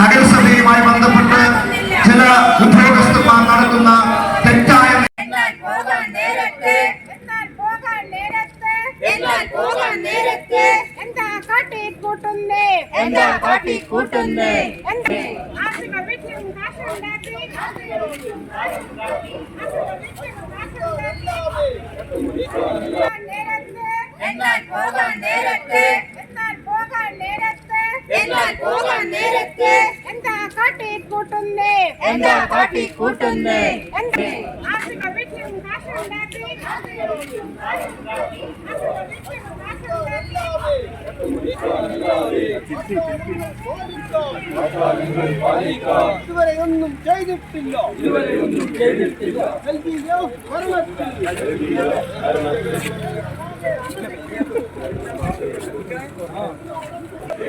നഗരസഭയുമായി ബന്ധപ്പെട്ട് ചില ഉദ്യോഗസ്ഥന്മാർ നടത്തുന്ന തെറ്റായ എന്നാൽ പോകാൻ നേരത്ത് అయితే ఎంత కాటి కూటుంది ఎంత కాటి కూటుంది ఎంత ఆర్థిక విషయం కాకుండా இதுவரை ஒன்றும் செய்திட்டில்லோ இதுவரை ஒன்றும் செய்திட்டில்லோ கல்வியோ கல்வியோ கர்மத்திலோ.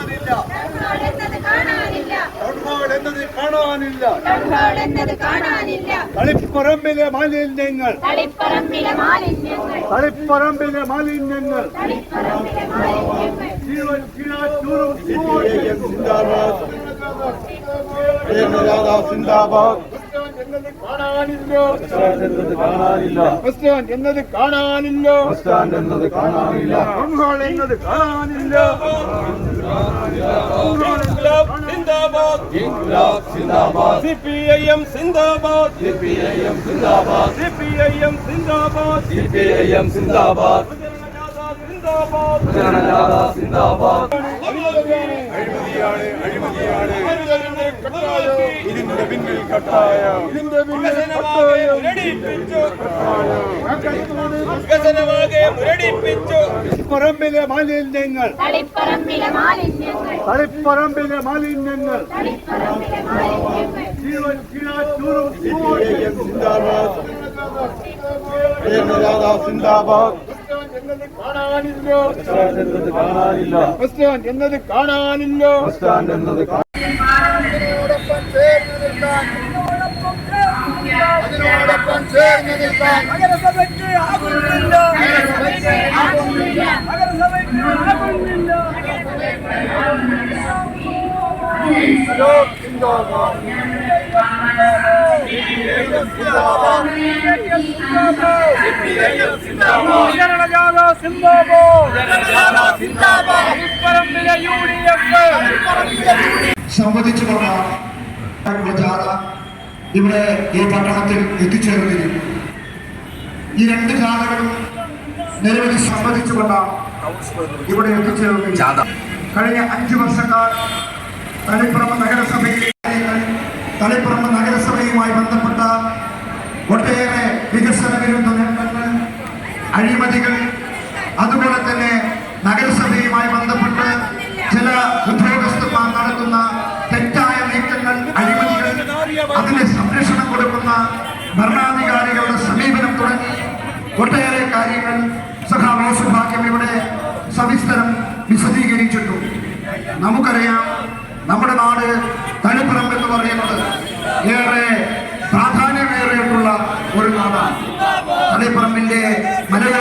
ചെയ്തിട്ടില്ല എന്നത് കാണാനില്ല ടൗൺഹാൾ എന്നത് കാണാനില്ല. തളിപ്പറമ്പിലെ മാലിന്യങ്ങൾ. തളിപ്പറമ്പിലെ മാലിന്യങ്ങൾ. തളിപ്പറമ്പിലെ മാലിന്യങ്ങൾ. ജീവൻ ജീവൻ ജീവൻ കിഴാറ്റൂറും സിന്ദാബാദ്. എന്നത് കാണാനില്ല. ബസ് സ്റ്റാൻഡ് എന്നത് കാണാനില്ല. ബസ് സ്റ്റാൻഡ് എന്നത് കാണാനില്ല. ടൗൺഹാൾ എന്നത് കാണാനില്ല സിപിഐഎം സിന്ദാബാദ്. സിപിഐഎം സിന്ദാബാദ്. സിപിഐഎം സിന്ദാബാദ്. സിപിഐഎം സിന്ദാബാദ്. സിന്ദാബാദ്. സിന്ദാബാദ്. അഴിമതിയാണ് അഴിമതിയാണ്. ഇതിന്റെ പിന്നിൽ കട്ടായം ഇതിന്റെ പിന്നിൽ കട്ടായം പറമ്പിലെ മാലിന്യങ്ങൾ. തളിപ്പറമ്പിലെ മാലിന്യങ്ങൾ. ജീവൻ കിഴാറ്റൂറും സിന്ദാബാദ്. എന്നത് കാണാനില്ല. കാണാനില്ല ബസ് സ്റ്റാൻഡ് എന്നത് കാണാനില്ലോ. ബസ് സ്റ്റാൻഡ് എന്നത് അതിനോടൊപ്പം ചേർന്ന് നിൽക്കാൻ അതിനോടൊപ്പം ചേർന്ന് നിൽക്കാൻ. നഗരസഭയ്ക്ക് ആകുന്നില്ല. നഗരസഭയ്ക്ക് ആകുന്നില്ല. നഗരസഭയ്ക്ക് ആകുന്നില്ല പറമ്പിലെ യു ഡി എഫ് ജാഥ ഇവിടെ ഈ പട്ടണത്തിൽ എത്തിച്ചേർന്നിരിക്കുന്നു. ഈ രണ്ട് ജാഥകളും നിരവധി സംബന്ധിച്ചുകൊണ്ട ഇവിടെ എത്തിച്ചേർന്നിരിക്കുന്നു കഴിഞ്ഞ അഞ്ചു വർഷക്കാർ തളിപ്പറമ്പ് നഗരസഭയിൽ തളിപ്പറമ്പ് നഗരസഭയുമായി ബന്ധപ്പെട്ട ഒട്ടേറെ അഴിമതികൾ അതുപോലെ തന്നെ നഗരസഭയുമായി ബന്ധപ്പെട്ട് ചില ഉദ്യോഗസ്ഥന്മാർ നടത്തുന്ന തെറ്റായ നീക്കങ്ങൾ അഴിമതികൾ അതിന് സംരക്ഷണം കൊടുക്കുന്ന ഭരണാധികാരികളുടെ സമീപനം തുടങ്ങി ഒട്ടേറെ കാര്യങ്ങൾ സഖാവ് സൗഭാഗ്യം ഇവിടെ സവിസ്തരം വിശദീകരിച്ചിട്ടുണ്ട് നമുക്കറിയാം നമ്മുടെ നാട് തളിപ്പറമ്പ് എന്ന് പറയുന്നത് ഏറെ പ്രാധാന്യമേറിയിട്ടുള്ള ഒരു നാടാണ്. തളിപ്പറമ്പിന്റെ ಮನೆಯ